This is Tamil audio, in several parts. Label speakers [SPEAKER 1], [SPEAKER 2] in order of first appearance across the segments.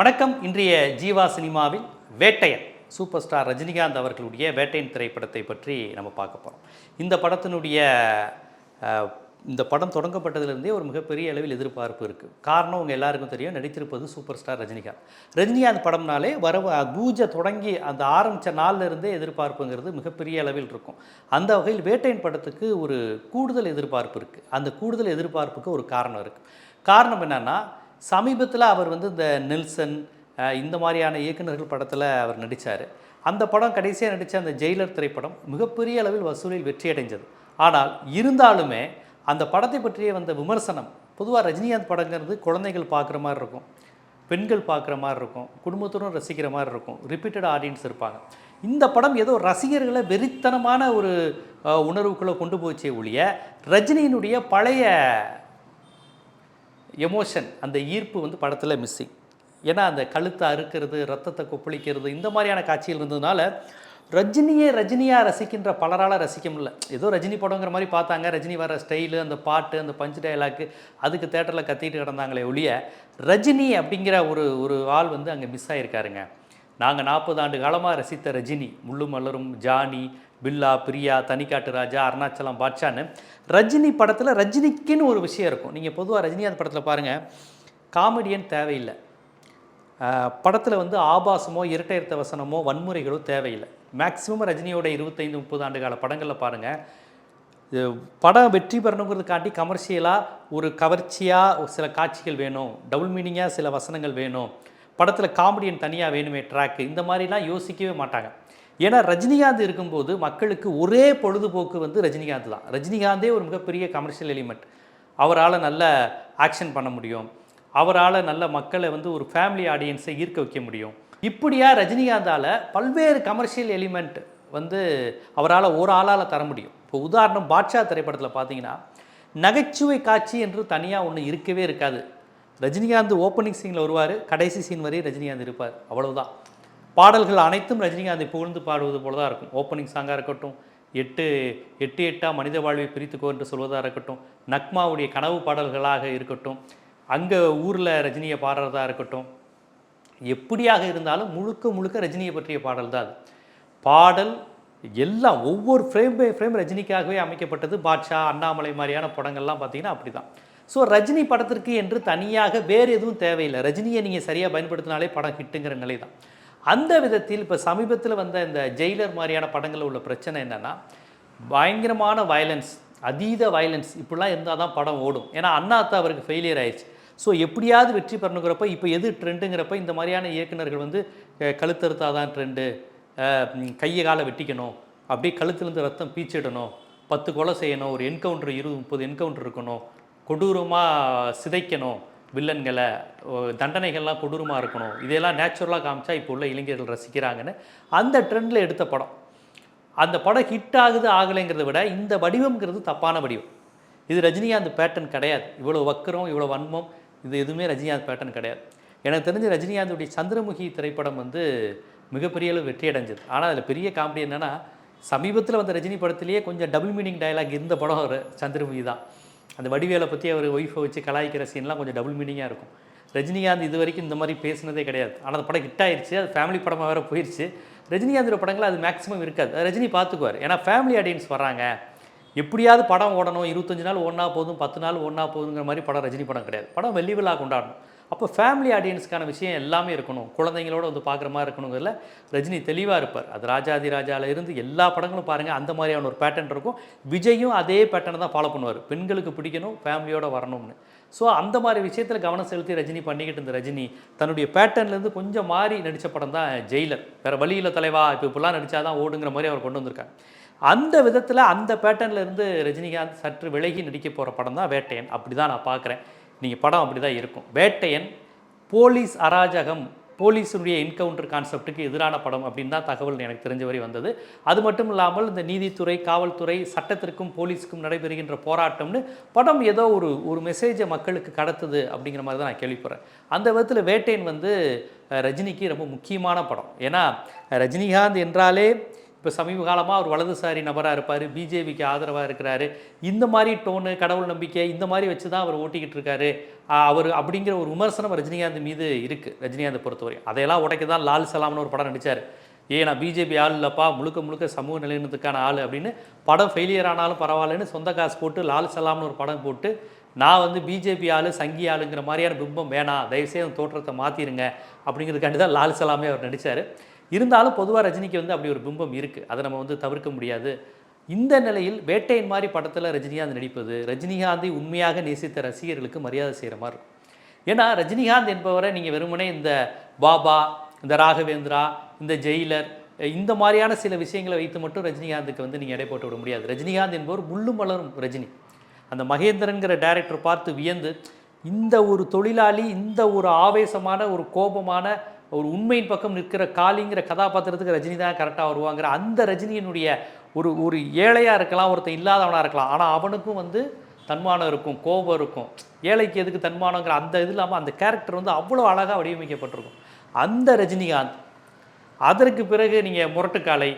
[SPEAKER 1] வணக்கம். இன்றைய ஜீவா சினிமாவில் வேட்டையன் சூப்பர் ஸ்டார் ரஜினிகாந்த் அவர்களுடைய வேட்டையன் திரைப்படத்தை பற்றி நம்ம பார்க்க போகிறோம் இந்த படத்தினுடைய இந்த படம் தொடங்கப்பட்டதுலேருந்தே ஒரு மிகப்பெரிய அளவில் எதிர்பார்ப்பு இருக்குது காரணம் உங்கள் எல்லாருக்கும் தெரியும் நடித்திருப்பது சூப்பர் ஸ்டார் ரஜினிகாந்த். ரஜினிகாந்த் படம்னாலே வர பூஜை தொடங்கி அந்த ஆரம்பித்த நாள்ல இருந்தே எதிர்பார்ப்புங்கிறது மிகப்பெரிய அளவில் இருக்கும். அந்த வகையில் வேட்டையன் படத்துக்கு ஒரு கூடுதல் எதிர்பார்ப்பு இருக்குது அந்த கூடுதல் எதிர்பார்ப்புக்கு ஒரு காரணம் இருக்குது காரணம் என்னென்னா சமீபத்தில் அவர் வந்து இந்த நெல்சன் இந்த மாதிரியான இயக்குநர்கள் படத்தில் அவர் நடித்தார் அந்த படம் கடைசியாக நடித்த அந்த ஜெயிலர் திரைப்படம் மிகப்பெரிய அளவில் வசூலில் வெற்றியடைஞ்சது. ஆனால் இருந்தாலுமே அந்த படத்தை பற்றிய வந்த விமர்சனம் பொதுவாக ரஜினிகாந்த் படங்கிறது குழந்தைகள் பார்க்குற மாதிரி இருக்கும் பெண்கள் பார்க்குற மாதிரி இருக்கும் குடும்பத்துடன் ரசிக்கிற மாதிரி இருக்கும் ரிப்பீட்டட் ஆடியன்ஸ் இருப்பாங்க. இந்த படம் ஏதோ ரசிகர்களை வெறித்தனமான ஒரு உணர்வுக்குள்ளே கொண்டு போச்சே ஒழிய ரஜினியினுடைய பழைய எமோஷன் அந்த ஈர்ப்பு வந்து படத்தில் மிஸ்ஸிங் ஏன்னா அந்த கழுத்தை அறுக்கிறது ரத்தத்தை கொப்பளிக்கிறது இந்த மாதிரியான காட்சிகள் இருந்ததுனால ரஜினியே ரஜினியாக ரசிக்கின்ற பலரால் ரசிக்க முடியல. ஏதோ ரஜினி படங்கிற மாதிரி பார்த்தாங்க. ரஜினி வர ஸ்டைலு அந்த பாட்டு அந்த பஞ்சு டயலாக்கு அதுக்கு தேட்டரில் கத்திட்டு கிடந்தாங்களே ஒழிய ரஜினி அப்படிங்கிற ஒரு ஒரு ஆள் வந்து அங்கே மிஸ் ஆகிருக்காருங்க நாங்கள் நாற்பது ஆண்டு காலமாக ரசித்த ரஜினி முள்ளு மலரும் ஜானி பில்லா பிரியா தனிக்காட்டு ராஜா அருணாச்சலம் பாட்சான்னு ரஜினி படத்தில் ரஜினிக்குன்னு ஒரு விஷயம் இருக்கும். நீங்கள் பொதுவாக ரஜினிகாந்த் படத்தில் பாருங்கள் காமெடியன் தேவையில்லை. படத்தில் வந்து ஆபாசமோ இரட்டையர்த்த வசனமோ வன்முறைகளோ தேவையில்லை. மேக்ஸிமம் ரஜினியோட இருபத்தைந்து முப்பது ஆண்டு கால படங்களில் பாருங்கள் படம் வெற்றி பெறணுங்கிறதுக்காண்டி கமர்ஷியலாக ஒரு கவர்ச்சியாக சில காட்சிகள் வேணும். டபுள் மீனிங்காக சில வசனங்கள் வேணும். படத்தில் காமெடியன் தனியாக வேணுமே ட்ராக்கு இந்த மாதிரிலாம் யோசிக்கவே மாட்டாங்க. ஏன்னா ரஜினிகாந்த் இருக்கும்போது மக்களுக்கு ஒரே பொழுதுபோக்கு வந்து ரஜினிகாந்த் தான். ரஜினிகாந்தே ஒரு மிகப்பெரிய கமர்ஷியல் எலிமெண்ட் அவரால் நல்ல ஆக்ஷன் பண்ண முடியும். அவரால் நல்ல மக்களை வந்து ஒரு ஃபேமிலி ஆடியன்ஸை ஈர்க்க வைக்க முடியும். இப்படியா ரஜினிகாந்தால் பல்வேறு கமர்ஷியல் எலிமெண்ட் வந்து அவரால் ஒரு ஆளால் தர முடியும். இப்போ உதாரணம் பாட்ஷா திரைப்படத்தில் பார்த்தீங்கன்னா நகைச்சுவை காட்சி என்று தனியாக ஒன்று இருக்கவே இருக்காது. ரஜினிகாந்த் ஓப்பனிங் சீனில் வருவார். கடைசி சீன் வரை ரஜினிகாந்த் இருப்பார். அவ்வளவுதான். பாடல்கள் அனைத்தும் ரஜினிகாந்தை புகழ்ந்து பாடுவது போல தான் இருக்கும் ஓப்பனிங் சாங்காக இருக்கட்டும் எட்டு எட்டு எட்டாக மனித வாழ்வை பிரித்துக்கோ என்று சொல்வதாக இருக்கட்டும் நக்மாவுடைய கனவு பாடல்களாக இருக்கட்டும் அங்கே ஊரில் ரஜினியை பாடுறதா இருக்கட்டும் எப்படியாக இருந்தாலும் முழுக்க முழுக்க ரஜினியை பற்றிய பாடல் தான் அது. பாடல் எல்லாம் ஒவ்வொரு ஃப்ரேம் பை ஃப்ரேம் ரஜினிக்காகவே அமைக்கப்பட்டது. பாட்ஷா அண்ணாமலை மாதிரியான படங்கள்லாம் பார்த்திங்கன்னா அப்படி தான் ஸோ ரஜினி படத்திற்கு என்று தனியாக வேறு எதுவும் தேவையில்லை. ரஜினியை நீங்கள் சரியாக பயன்படுத்தினாலே படம் ஹிட்டுங்கிற நிலை தான். அந்த விதத்தில் இப்போ சமீபத்தில் வந்த இந்த ஜெயிலர் மாதிரியான படங்களில் உள்ள பிரச்சனை என்னென்னா பயங்கரமான வயலன்ஸ் அதீத வயலன்ஸ் இப்படிலாம் இருந்தால் தான் படம் ஓடும். ஏன்னா அண்ணாத்தா அவருக்கு ஃபெயிலியர் ஆயிடுச்சு. ஸோ எப்படியாவது வெற்றி பெறணுங்கிறப்ப இப்போ எது ட்ரெண்டுங்கிறப்ப இந்த மாதிரியான இயக்குனர்கள் வந்து கழுத்தறுத்தா தான் ட்ரெண்டு கையை காலை வெட்டிக்கணும். அப்படியே கழுத்துலேருந்து ரத்தம் பீச்சிடணும். பத்து கொலை செய்யணும். ஒரு என்கவுண்டர் இருபது முப்பது என்கவுண்டர் இருக்கணும். கொடூரமாக சிதைக்கணும் வில்லன்களை. தண்டனைகள்லாம் கொடூரமாக இருக்கணும். இதையெல்லாம் நேச்சுரலாக காமிச்சா இப்போ உள்ள இளைஞர்கள் ரசிக்கிறாங்கன்னு அந்த ட்ரெண்டில் எடுத்த படம். அந்த படம் ஹிட் ஆகுது ஆகலைங்கிறத விட இந்த வடிவம்ங்கிறது தப்பான வடிவம். இது ரஜினிகாந்த் பேட்டர்ன் கிடையாது. இவ்வளோ வக்கரம் இவ்வளோ வன்மம் இது எதுவுமே ரஜினிகாந்த் பேட்டர்ன் கிடையாது. எனக்கு தெரிஞ்சு ரஜினிகாந்துடைய சந்திரமுகி திரைப்படம் வந்து மிகப்பெரிய அளவு வெற்றி அடைஞ்சது. ஆனால் அதில் பெரிய காமெடி என்னென்னா சமீபத்தில் வந்த ரஜினி படத்திலேயே கொஞ்சம் டபுள் மீனிங் டயலாக் இருந்த படம் சந்திரமுகி தான். அந்த வடிவேலை பற்றி அவர் ஒய்ஃபை வச்சு கலாய்க்கிற சீன்லாம் கொஞ்சம் டபுள் மீனிங்காக இருக்கும். ரஜினிகாந்த் இது வரைக்கும் இந்த மாதிரி பேசினதே கிடையாது. ஆனால் அந்த படம் ஹிட் ஆயிடுச்சு அது ஃபேமிலி படமாக வேறு போயிடுச்சு ரஜினிகாந்தோட படங்கள் அது மேக்ஸிமம் இருக்காது. ரஜினி பார்த்துக்குவார் ஏன்னா ஃபேமிலி ஆடியன்ஸ் வராங்க எப்படியாவது படம் ஓடணும் இருபத்தஞ்சி நாள் ஒன்றா போதும் பத்து நாள் ஒன்றா போதுங்கிற மாதிரி படம் ரஜினி படம் கிடையாது. படம் வெள்ளி விழா கொண்டாடணும். அப்போ ஃபேமிலி ஆடியன்ஸ்க்கான விஷயம் எல்லாமே இருக்கணும். குழந்தைங்களோட வந்து பார்க்குற மாதிரி இருக்கணுங்கிறதுல ரஜினி தெளிவாக இருப்பார். அது ராஜாதி ராஜாவில் இருந்து எல்லா படங்களும் பாருங்கள் அந்த மாதிரியான ஒரு பேட்டர்ன் இருக்கும். விஜயும் அதே பேட்டர்னை தான் ஃபாலோ பண்ணுவார். பெண்களுக்கு பிடிக்கணும் ஃபேமிலியோட வரணும்னு. ஸோ அந்த மாதிரி விஷயத்தில் கவனம் செலுத்தி ரஜினி பண்ணிக்கிட்டு இருந்த ரஜினி தன்னுடைய பேட்டர்ன்லேருந்து கொஞ்சம் மாறி நடித்த படம் தான் ஜெயிலர் வேறு வழியில் தலைவா இப்போ இப்படிலாம் நடித்தா தான் ஓடுங்கிற மாதிரி அவர் கொண்டு வந்திருக்காங்க அந்த விதத்தில் அந்த பேட்டர்ன்ல இருந்து ரஜினிகாந்த் சற்று விலகி நடிக்க போகிற படம் தான் வேட்டையன். அப்படி தான் நான் பார்க்குறேன் நீங்கள் படம் அப்படி தான் இருக்கும். வேட்டையன் போலீஸ் அராஜகம் போலீஸுடைய என்கவுண்டர் கான்செப்ட்டுக்கு எதிரான படம் அப்படின்னு தான் தகவல் எனக்கு தெரிஞ்ச வரை வந்தது. அது மட்டும் இல்லாமல் இந்த நீதித்துறை காவல்துறை சட்டத்திற்கும் போலீஸுக்கும் நடைபெறுகின்ற போராட்டம்னு படம் ஏதோ ஒரு ஒரு மெசேஜை மக்களுக்கு கடத்துது அப்படிங்கிற மாதிரி தான் நான் கேள்விப்படுறேன். அந்த விதத்தில் வேட்டையன் வந்து ரஜினிக்கு ரொம்ப முக்கியமான படம். ஏன்னா ரஜினிகாந்த் என்றாலே இப்போ சமீப காலமாக அவர் வலதுசாரி நபராக இருப்பார் பிஜேபிக்கு ஆதரவாக இருக்கிறாரு. இந்த மாதிரி டோனு கடவுள் நம்பிக்கை இந்த மாதிரி வச்சு தான் அவர் ஓட்டிக்கிட்டு இருக்காரு. அவர் அப்படிங்கிற ஒரு விமர்சனம் ரஜினிகாந்த் மீது இருக்குது ரஜினிகாந்தை பொறுத்தவரை. அதையெல்லாம் உடைக்க தான் லால் சலாம்னு ஒரு படம் நடித்தார் ஏன் நான் பிஜேபி ஆள் இல்லைப்பா முழுக்க முழுக்க சமூக நிலையினத்துக்கான ஆள் அப்படின்னு படம் ஃபெயிலியர் ஆனாலும் பரவாயில்லன்னு சொந்த காசு போட்டு லால் சலாம்னு ஒரு படம் போட்டு நான் வந்து பிஜேபி ஆளு சங்கி ஆளுங்கிற மாதிரியான பிம்பம் வேணாம் தயவுசெய்து அந்த தோற்றத்தை மாற்றிருங்க அப்படிங்கிறதுக்காண்டி தான் லால் சலாமே அவர் நடித்தார் இருந்தாலும் பொதுவாக ரஜினிக்கு வந்து அப்படி ஒரு பிம்பம் இருக்குது அதை நம்ம வந்து தவிர்க்க முடியாது. இந்த நிலையில் வேட்டையின் மாதிரி படத்தில் ரஜினிகாந்த் நடிப்பது ரஜினிகாந்தை உண்மையாக நேசித்த ரசிகர்களுக்கு மரியாதை செய்கிற மாதிரி. இருக்கும் ஏன்னா ரஜினிகாந்த் என்பவரை நீங்கள் வெறுமனே இந்த பாபா இந்த ராகவேந்திரா இந்த ஜெயிலர் இந்த மாதிரியான சில விஷயங்களை வைத்து மட்டும் ரஜினிகாந்துக்கு வந்து நீங்கள் எடை போட்டு விட முடியாது. ரஜினிகாந்த் என்பவர் முள்ளும் மலரும் ரஜினி. அந்த மகேந்திரன்கிற டைரக்டர் பார்த்து வியந்து இந்த ஒரு தொழிலாளி இந்த ஒரு ஆவேசமான ஒரு கோபமான ஒரு உண்மையின் பக்கம் நிற்கிற காளிங்கிற கதாபாத்திரத்துக்கு ரஜினி தான் கரெக்டாக வருவாங்கிற அந்த ரஜினியினுடைய ஒரு ஒரு ஏழையாக இருக்கலாம் ஒருத்தன் இல்லாதவனாக இருக்கலாம். ஆனால் அவனுக்கும் வந்து தன்மானம் இருக்கும் கோபம் இருக்கும். ஏழைக்கு எதுக்கு தன்மானங்கிற அந்த இது இல்லாமல் அந்த கேரக்டர் வந்து அவ்வளோ அழகாக வடிவமைக்கப்பட்டிருக்கும். அந்த ரஜினிகாந்த் அதற்கு பிறகு நீங்கள் முரட்டுக்காலை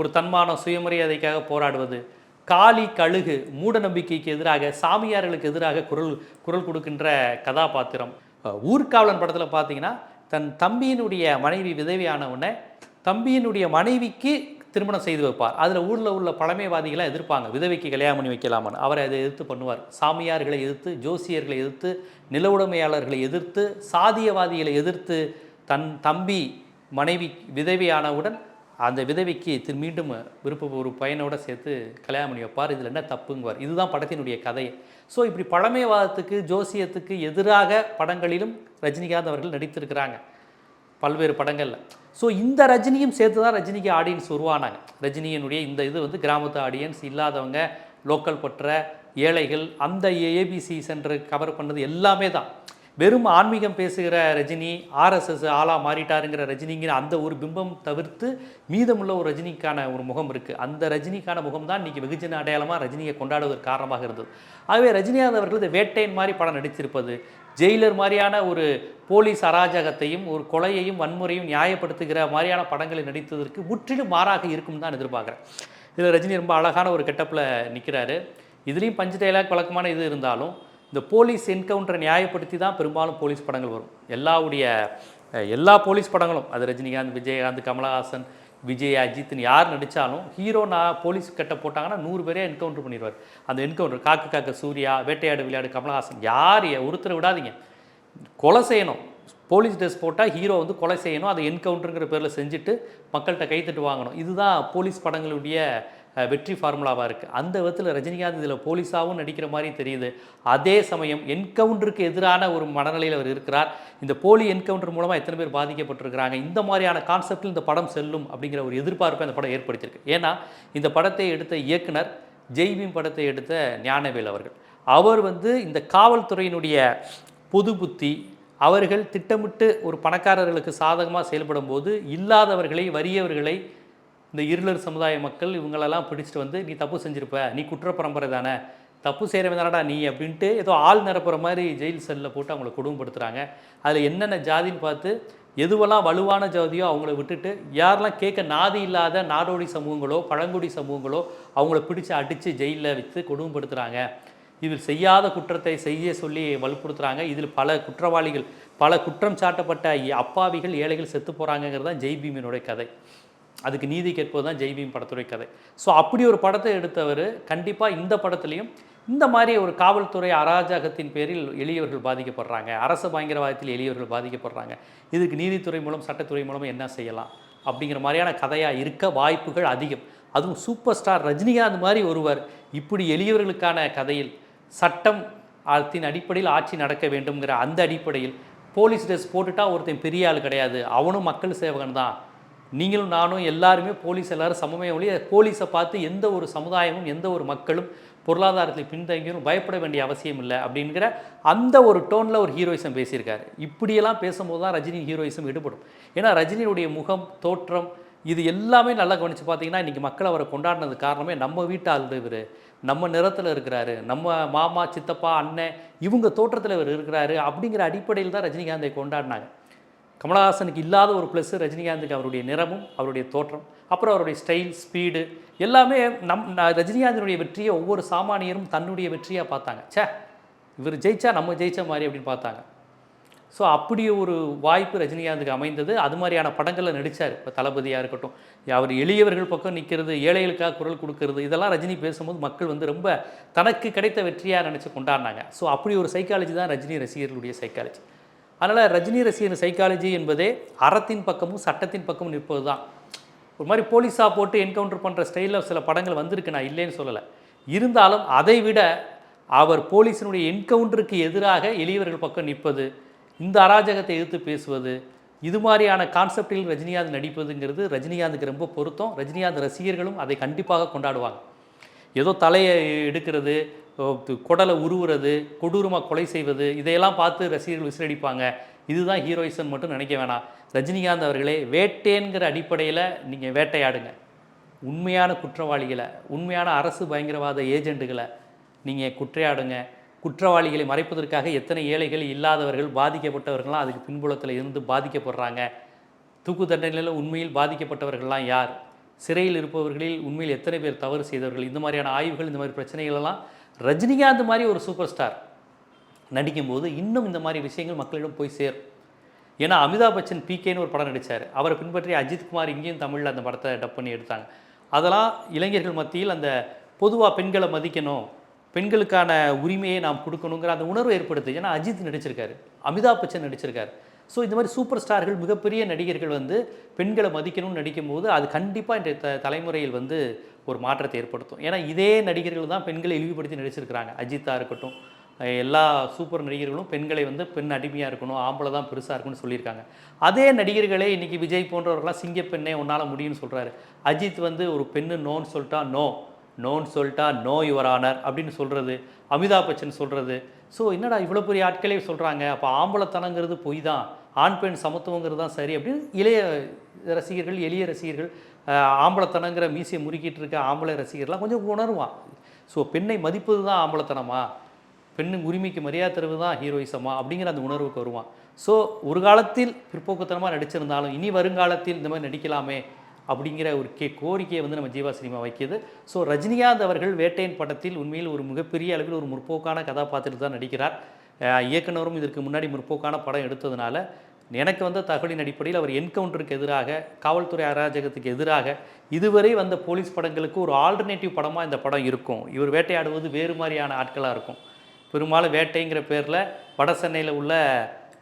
[SPEAKER 1] ஒரு தன்மானம் சுயமரியாதைக்காக போராடுவது காளி கழுகு மூட நம்பிக்கைக்கு எதிராக சாமியார்களுக்கு எதிராக குரல் குரல் கொடுக்கின்ற கதாபாத்திரம். ஊர்காவலன் படத்தில் பார்த்தீங்கன்னா தன் தம்பியினுடைய மனைவி விதவியான உடனே தம்பியினுடைய மனைவிக்கு திருமணம் செய்து வைப்பார். அதில் ஊரில் உள்ள பழமைவாதிகளாக எதிர்ப்பாங்க. விதவைக்கு கல்யாணம் பண்ணி வைக்கலாமான்னு. அவரை அதை எதிர்த்து பண்ணுவார். சாமியார்களை எதிர்த்து ஜோசியர்களை எதிர்த்து நில உடைமையாளர்களை எதிர்த்து சாதியவாதிகளை எதிர்த்து தன் தம்பி மனைவி விதவையானவுடன் அந்த விதவிக்கு திரு மீண்டும் விருப்ப ஒரு பையனோட சேர்த்து கல்யாணம் பண்ணி வைப்பார். இதில் என்ன தப்புங்குவார். இதுதான் படத்தினுடைய கதை. ஸோ இப்படி பழமைவாதத்துக்கு ஜோசியத்துக்கு எதிராக படங்களிலும் ரஜினிகாந்த் அவர்கள் நடித்திருக்கிறாங்க. பல்வேறு படங்களில். ஸோ இந்த ரஜினியும் சேர்த்து தான் ரஜினிக்கு ஆடியன்ஸ் உருவானாங்க. ரஜினியினுடைய இந்த இது வந்து கிராமத்து ஆடியன்ஸ் இல்லாதவங்க லோக்கல் பற்ற ஏழைகள் அந்த ஏபிசி சென்டர் கவர் பண்ணது எல்லாமே தான். வெறும் ஆன்மீகம் பேசுகிற ரஜினி ஆர்எஸ்எஸ் ஆலா மாறிட்டாருங்கிற ரஜினிங்கிற அந்த ஒரு பிம்பம் தவிர்த்து மீதமுள்ள ஒரு ரஜினிக்கான ஒரு முகம் இருக்குது அந்த ரஜினிக்கான முகம் தான் இன்றைக்கி வெகுஜன அடையாளமாக ரஜினியை கொண்டாடுவதற்கு காரணமாக இருந்தது. ஆகவே ரஜினிகாந்த் அவர்கள் வேட்டையின் மாதிரி படம் நடித்திருப்பது ஜெயிலர் மாதிரியான ஒரு போலீஸ் அராஜகத்தையும் ஒரு கொலையையும் வன்முறையும் நியாயப்படுத்துகிற மாதிரியான படங்களை நடித்ததற்கு முற்றிலும் மாறாக இருக்கும் தான் எதிர்பார்க்குறேன். இதில் ரஜினி ரொம்ப அழகான ஒரு கெட்டப்பில் நிற்கிறாரு இதுலேயும் பஞ்சு டைலாக் வழக்கமான இது இருந்தாலும் இந்த போலீஸ் என்கவுண்டரை நியாயப்படுத்தி தான் பெரும்பாலும் போலீஸ் படங்கள் வரும். எல்லாவுடைய எல்லா போலீஸ் படங்களும் அது ரஜினிகாந்த் விஜயகாந்த் கமலஹாசன் விஜய் அஜித்னு யார் நடித்தாலும் ஹீரோ நான் போலீஸ் கட்ட போட்டாங்கன்னா நூறு பேரே என்கவுண்டர் பண்ணிடுவார் அந்த என்கவுண்டர் காக்கு காக்க சூர்யா வேட்டையாடு விளையாடு கமலஹாசன் யார் ஒருத்தரை விடாதீங்க. கொலை செய்யணும். போலீஸ் ட்ரெஸ் போட்டால் ஹீரோ வந்து கொலை செய்யணும். அதை என்கவுண்டருங்கிற பேரில் செஞ்சுட்டு மக்கள்கிட்ட கைத்தட்டு வாங்கணும். இதுதான் போலீஸ் படங்களுடைய வெற்றி ஃபார்முலாவாக இருக்குது அந்த விதத்தில் ரஜினிகாந்த் இதில் போலீஸாகவும் நடிக்கிற மாதிரி தெரியுது. அதே சமயம் என்கவுண்டருக்கு எதிரான ஒரு மனநிலையில் அவர் இருக்கிறார். இந்த போலி என்கவுண்டர் மூலமாக எத்தனை பேர் பாதிக்கப்பட்டிருக்கிறாங்க? இந்த மாதிரியான கான்செப்டில் இந்த படம் செல்லும் அப்படிங்கிற ஒரு எதிர்பார்ப்பை அந்த படம் ஏற்படுத்தியிருக்கு. ஏன்னா இந்த படத்தை எடுத்த இயக்குனர் ஜெய்பீம் படத்தை எடுத்த ஞானவேல் அவர்கள். அவர் வந்து இந்த காவல்துறையினுடைய பொது புத்தி அவர்கள் திட்டமிட்டு ஒரு பணக்காரர்களுக்கு சாதகமாக செயல்படும் போது இல்லாதவர்களை வறியவர்களை இந்த இருளர் சமுதாய மக்கள் இவங்களெல்லாம் பிடிச்சிட்டு வந்து நீ தப்பு செஞ்சுருப்ப நீ குற்ற பரம்பரை தானே தப்பு செய்கிறவன் தானடா நீ அப்படின்ட்டு ஏதோ ஆள் நிரப்புற மாதிரி ஜெயில் செல்லில் போட்டு அவங்கள கொடுமைப்படுத்துகிறாங்க அதில் என்னென்ன ஜாதின்னு பார்த்து எதுவெல்லாம் வலுவான ஜாதியோ அவங்கள விட்டுட்டு யாரெல்லாம் கேட்க நாதி இல்லாத நாடோடி சமூகங்களோ பழங்குடி சமூகங்களோ அவங்கள பிடிச்சி அடித்து ஜெயிலில் வச்சு கொடுமைப்படுத்துகிறாங்க இதில் செய்யாத குற்றத்தை செய்ய சொல்லி வலுப்படுத்துகிறாங்க இதில் பல குற்றவாளிகள் பல குற்றம் சாட்டப்பட்ட அப்பாவிகள் ஏழைகள் செத்து போகிறாங்கங்கிறது தான் ஜெய்பீமினுடைய கதை. அதுக்கு நீதி கேட்பது தான் ஜெய்பீம் படத்துறை படத்துடைய கதை. ஸோ அப்படி ஒரு படத்தை எடுத்தவர் கண்டிப்பாக இந்த படத்துலையும் இந்த மாதிரி ஒரு காவல்துறை அராஜகத்தின் பேரில் எளியவர்கள் பாதிக்கப்படுறாங்க. அரசு பயங்கரவாதத்தில் எளியவர்கள் பாதிக்கப்படுறாங்க. இதுக்கு நீதித்துறை மூலம் சட்டத்துறை மூலம் என்ன செய்யலாம்? அப்படிங்கிற மாதிரியான கதையாக இருக்க வாய்ப்புகள் அதிகம். அதுவும் சூப்பர் ஸ்டார் ரஜினிகாந்த் மாதிரி ஒருவர் இப்படி எளியவர்களுக்கான கதையில் சட்டம் அதன் அடிப்படையில் ஆட்சி நடக்க வேண்டுங்கிற அந்த அடிப்படையில் போலீஸ் ட்ரெஸ் போட்டுட்டா ஒருத்தன் பெரிய ஆள் கிடையாது. அவனும் மக்கள் சேவகன் தான். நீங்களும் நானும் எல்லாருமே போலீஸ் எல்லாரும் சமமே ஒழிய போலீஸை பார்த்து எந்த ஒரு சமுதாயமும் எந்த ஒரு மக்களும் பொருளாதாரத்தில் பின்தங்கியும் பயப்பட வேண்டிய அவசியம் இல்லை அப்படிங்கிற அந்த ஒரு டோனில் ஒரு ஹீரோயிசம் பேசியிருக்காரு. இப்படியெல்லாம் பேசும்போது தான் ரஜினி ஹீரோயிசம் ஈடுபடும் ஏன்னா ரஜினியுடைய முகம் தோற்றம் இது எல்லாமே நல்லா கவனித்து பார்த்தீங்கன்னா இன்றைக்கி மக்கள் அவரை கொண்டாடினது காரணமே நம்ம வீட்டு ஆள் இவர் நம்ம நிறத்தில் இருக்கிறாரு நம்ம மாமா சித்தப்பா அண்ணன் இவங்க தோற்றத்தில் இவர் இருக்கிறாரு அப்படிங்கிற அடிப்படையில் தான் ரஜினிகாந்தை கொண்டாடினாங்க. கமலஹாசனுக்கு இல்லாத ஒரு ப்ளஸ் ரஜினிகாந்துக்கு அவருடைய நிறமும் அவருடைய தோற்றம் அப்புறம் அவருடைய ஸ்டைல் ஸ்பீடு எல்லாமே நம் ரஜினிகாந்தினுடைய வெற்றியை ஒவ்வொரு சாமானியரும் தன்னுடைய வெற்றியாக பார்த்தாங்க. ச்சே இவர் ஜெயிச்சா நம்ம ஜெயிச்ச மாதிரி அப்படின்னு பார்த்தாங்க. ஸோ அப்படி ஒரு வாய்ப்பு ரஜினிகாந்துக்கு அமைந்தது. அது மாதிரியான படங்களில் நடித்தார் இப்போ தளபதியாக இருக்கட்டும் அவர் எளியவர்கள் பக்கம் நிற்கிறது ஏழைகளுக்காக குரல் கொடுக்கறது இதெல்லாம் ரஜினி பேசும்போது மக்கள் வந்து ரொம்ப தனக்கு கிடைத்த வெற்றியாக நினச்சி கொண்டாடினாங்க. ஸோ அப்படி ஒரு சைக்காலஜி தான் ரஜினி ரசிகர்களுடைய சைக்காலஜி அதனால் ரஜினி ரசிகர் சைக்காலஜி என்பதே அறத்தின் பக்கமும் சட்டத்தின் பக்கமும் நிற்பது தான் ஒரு மாதிரி போலீஸாக போட்டு என்கவுண்டர் பண்ணுற ஸ்டைலில் சில படங்கள் வந்திருக்கு நான் இல்லைன்னு சொல்லலை. இருந்தாலும் அதை விட அவர் போலீஸினுடைய என்கவுண்டருக்கு எதிராக எளியவர்கள் பக்கம் நிற்பது இந்த அராஜகத்தை எதிர்த்து பேசுவது இது மாதிரியான கான்செப்டில் ரஜினிகாந்த் நடிப்பதுங்கிறது ரஜினிகாந்துக்கு ரொம்ப பொருத்தம். ரஜினிகாந்த் ரசிகர்களும் அதை கண்டிப்பாக கொண்டாடுவாங்க. ஏதோ தலையை எடுக்கிறது குடலை உருவுறது கொடூரமாக கொலை செய்வது இதையெல்லாம் பார்த்து ரசிகர்கள் விசிலடிப்பாங்க இதுதான் ஹீரோயிசன் மட்டும் நினைக்க வேணாம். ரஜினிகாந்த் அவர்களே வேட்டேங்கிற அடிப்படையில் நீங்கள் வேட்டையாடுங்க. உண்மையான குற்றவாளிகளை உண்மையான அரசு பயங்கரவாத ஏஜெண்டுகளை நீங்கள் குற்றையாடுங்க. குற்றவாளிகளை மறைப்பதற்காக எத்தனை ஏழைகள் இல்லாதவர்கள் பாதிக்கப்பட்டவர்கள்லாம் அதுக்கு பின்புலத்தில் இருந்து பாதிக்கப்படுறாங்க. தூக்கு தண்டனையில் உண்மையில் பாதிக்கப்பட்டவர்கள்லாம் யார்? சிறையில் இருப்பவர்களில் உண்மையில் எத்தனை பேர் தவறு செய்தவர்கள்? இந்த மாதிரியான ஆய்வுகள் இந்த மாதிரி பிரச்சனைகள் எல்லாம் ரஜினிகாந்த் மாதிரி ஒரு சூப்பர் ஸ்டார் நடிக்கும்போது இன்னும் இந்த மாதிரி விஷயங்கள் மக்களிடம் போய் சேரும். ஏன்னா அமிதாப் பச்சன் பிகேன்னு ஒரு படம் நடித்தார் அவரை பின்பற்றி அஜித் குமார் இங்கேயும் தமிழில் அந்த படத்தை டப் பண்ணி எடுத்தாங்க. அதெல்லாம் இளைஞர்கள் மத்தியில் அந்த பொதுவாக பெண்களை மதிக்கணும் பெண்களுக்கான உரிமையை நாம் கொடுக்கணுங்கிற அந்த உணர்வு ஏற்படுத்து ஏன்னா அஜித் நடிச்சிருக்காரு அமிதாப் பச்சன் நடிச்சிருக்காரு. ஸோ இந்த மாதிரி சூப்பர் ஸ்டார்கள் மிகப்பெரிய நடிகர்கள் வந்து பெண்களை மதிக்கணும்னு நடிக்கும்போது அது கண்டிப்பாக இன்றைய த தலைமுறையில் வந்து ஒரு மாற்றத்தை ஏற்படுத்தும். ஏன்னா இதே நடிகர்கள் தான் பெண்களை இழிவுபடுத்தி நடிச்சிருக்கிறாங்க. அஜித்தாக இருக்கட்டும் எல்லா சூப்பர் நடிகர்களும் பெண்களை வந்து பெண் அடிமையாக இருக்கணும் ஆம்பளை தான் பெருசாக இருக்கணும்னு சொல்லியிருக்காங்க. அதே நடிகர்களே இன்றைக்கி விஜய் போன்றவர்கள்லாம் சிங்கப்பெண்ணே உன்னால் முடியும்னு சொல்கிறாரு அஜித் வந்து ஒரு பெண்ணு நோன்னு சொல்லிட்டா நோ நோன்னு சொல்லிட்டா நோ யுவர் ஆனர் அப்படின்னு சொல்கிறது அமிதாப் பச்சன் சொல்கிறது ஸோ என்னடா இவ்வளோ பெரிய ஆட்களே சொல்கிறாங்க அப்போ ஆம்பளைத்தனங்கிறது பொய் தான். ஆண் பெண் சமத்துவங்கிறது தான் சரி அப்படின்னு இளைய ரசிகர்கள் எளிய ரசிகர்கள் ஆம்பளத்தனங்கிற மீசையை முறுக்கிட்டு இருக்க ஆம்பளை ரசிகர்லாம் கொஞ்சம் உணருவான். ஸோ பெண்ணை மதிப்பது தான் ஆம்பளத்தனமா? பெண்ணின் உரிமைக்கு மரியாதை தருவது தான் ஹீரோயிசமா? அப்படிங்கிற அந்த உணர்வுக்கு வருவான். ஸோ ஒரு காலத்தில் பிற்போக்குத்தனமாக நடிச்சிருந்தாலும் இனி வருங்காலத்தில் இந்த மாதிரி நடிக்கலாமே? அப்படிங்கிற ஒரு கே கோரிக்கையை வந்து நம்ம ஜீவா சினிமா வைக்கிது. ஸோ ரஜினிகாந்த் அவர்கள் வேட்டையின் படத்தில் உண்மையில் ஒரு மிகப்பெரிய அளவில் ஒரு முற்போக்கான கதாபாத்திரத்தை தான் நடிக்கிறார். இயக்குனரும் இதற்கு முன்னாடி முற்போக்கான படம் எடுத்ததுனால எனக்கு வந்த தகவலின் அடிப்படையில் அவர் என்கவுண்டருக்கு எதிராக காவல்துறை அராஜகத்துக்கு எதிராக இதுவரை வந்த போலீஸ் படங்களுக்கு ஒரு ஆல்டர்னேட்டிவ் படமாக இந்த படம் இருக்கும். இவர் வேட்டையாடுவது வேறு மாதிரியான ஆட்களாக இருக்கும். பெரும்பாலும் வேட்டைங்கிற பேரில் வட சென்னையில் உள்ள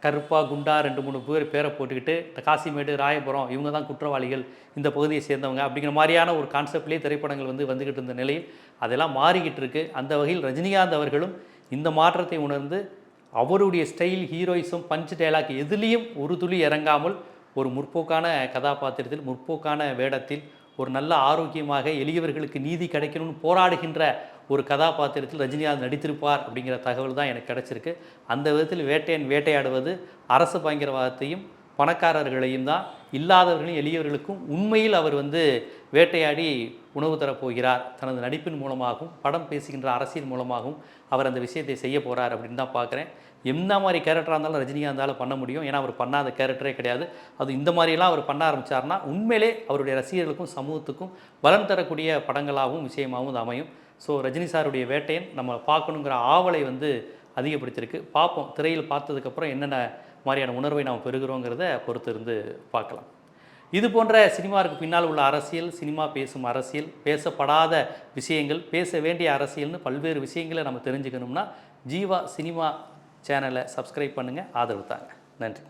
[SPEAKER 1] கருப்பா குண்டா ரெண்டு மூணு பேர் பேரை போட்டுக்கிட்டு இந்த காசிமேடு ராயபுரம் இவங்க தான் குற்றவாளிகள் இந்த பகுதியை சேர்ந்தவங்க அப்படிங்கிற மாதிரியான ஒரு கான்செப்ட்லேயே திரைப்படங்கள் வந்து வந்துக்கிட்டு இருந்த நிலையில் அதெல்லாம் மாறிக்கிட்டு இருக்கு. அந்த வகையில் ரஜினிகாந்த் அவர்களும் இந்த மாற்றத்தை உணர்ந்து அவருடைய ஸ்டைல் ஹீரோயிசம் பஞ்ச் டயலாக் எதுலேயும் ஒரு துளி இறங்காமல் ஒரு முற்போக்கான கதாபாத்திரத்தில் முற்போக்கான வேடத்தில் ஒரு நல்ல ஆரோக்கியமாக எளியவர்களுக்கு நீதி கிடைக்கணும்னு போராடுகின்ற ஒரு கதாபாத்திரத்தில் ரஜினிகாந்த் நடித்திருப்பார் அப்படிங்கிற தகவல் தான் எனக்கு கிடச்சிருக்கு. அந்த விதத்தில் வேட்டையன் வேட்டையாடுவது அரசு பயங்கரவாதத்தையும் பணக்காரர்களையும் தான் இல்லாதவர்களையும் எளியவர்களுக்கும் உண்மையில் அவர் வந்து வேட்டையாடி உணவு தரப்போகிறார் தனது நடிப்பின் மூலமாகவும் படம் பேசுகின்ற அரசியல் மூலமாகவும் அவர் அந்த விஷயத்தை செய்ய போகிறார் அப்படின்னு தான் பார்க்குறேன். எந்த மாதிரி கேரக்டராக இருந்தாலும் ரஜினிகாந்தால் பண்ண முடியும். ஏன்னா அவர் பண்ணாத கேரக்டரே கிடையாது. அது இந்த மாதிரிலாம் அவர் பண்ண ஆரம்பித்தார்னா உண்மையிலே அவருடைய ரசிகர்களுக்கும் சமூகத்துக்கும் பலன் தரக்கூடிய படங்களாகவும் விஷயமாகவும் அது அமையும். ஸோ ரஜினி சாருடைய வேட்டையன் நம்ம பார்க்கணுங்கிற ஆவலை வந்து அதிகப்படுத்தியிருக்கு. பார்ப்போம். திரையில் பார்த்ததுக்கப்புறம் என்னென்ன மாதிரியான உணர்வை நாம் பெறுகிறோங்கிறத பொறுத்து இருந்து பார்க்கலாம். இது போன்ற சினிமாவுக்கு பின்னால் உள்ள அரசியல் சினிமா பேசும் அரசியல் பேசப்படாத விஷயங்கள் பேச வேண்டிய அரசியல்னு பல்வேறு விஷயங்களை நம்ம தெரிஞ்சுக்கணும்னா ஜீவா சினிமா சேனலை சப்ஸ்கிரைப் பண்ணுங்கள் ஆதரவு தாங்க. நன்றி.